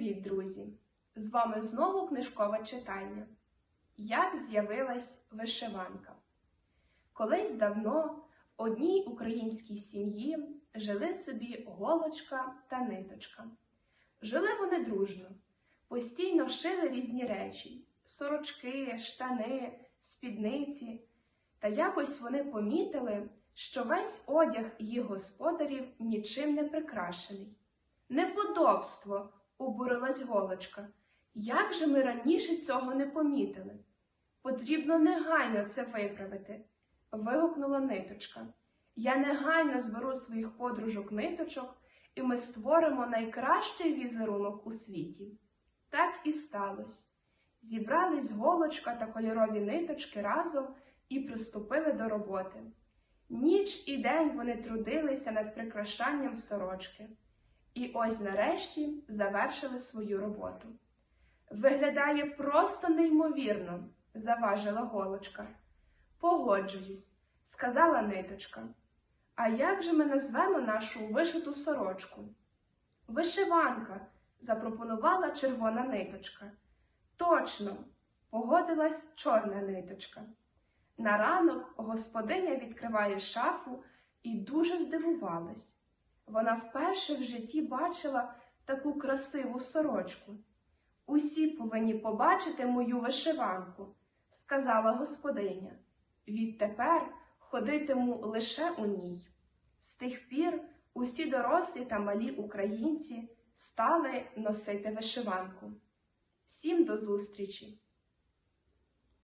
Привіт, друзі! З вами знову книжкове читання. Як з'явилась вишиванка? Колись давно в одній українській сім'ї жили собі голочка та ниточка. Жили вони дружно, постійно шили різні речі: сорочки, штани, спідниці. Та якось вони помітили, що весь одяг їх господарів нічим не прикрашений. Неподобство, обурилась голочка. Як же ми раніше цього не помітили? Потрібно негайно це виправити, вигукнула ниточка. Я негайно зберу своїх подружок ниточок, і ми створимо найкращий візерунок у світі. Так і сталося. Зібрались голочка та кольорові ниточки разом і приступили до роботи. Ніч і день вони трудилися над прикрашанням сорочки. І ось нарешті завершили свою роботу. Виглядає просто неймовірно, заважила голочка. Погоджуюсь, сказала ниточка. А як же ми назвемо нашу вишиту сорочку? Вишиванка, запропонувала червона ниточка. Точно, погодилась чорна ниточка. На ранок господиня відкриває шафу і дуже здивувалась. Вона вперше в житті бачила таку красиву сорочку. Усі повинні побачити мою вишиванку, сказала господиня. Відтепер ходитиму лише у ній. З тих пір усі дорослі та малі українці стали носити вишиванку. Всім до зустрічі!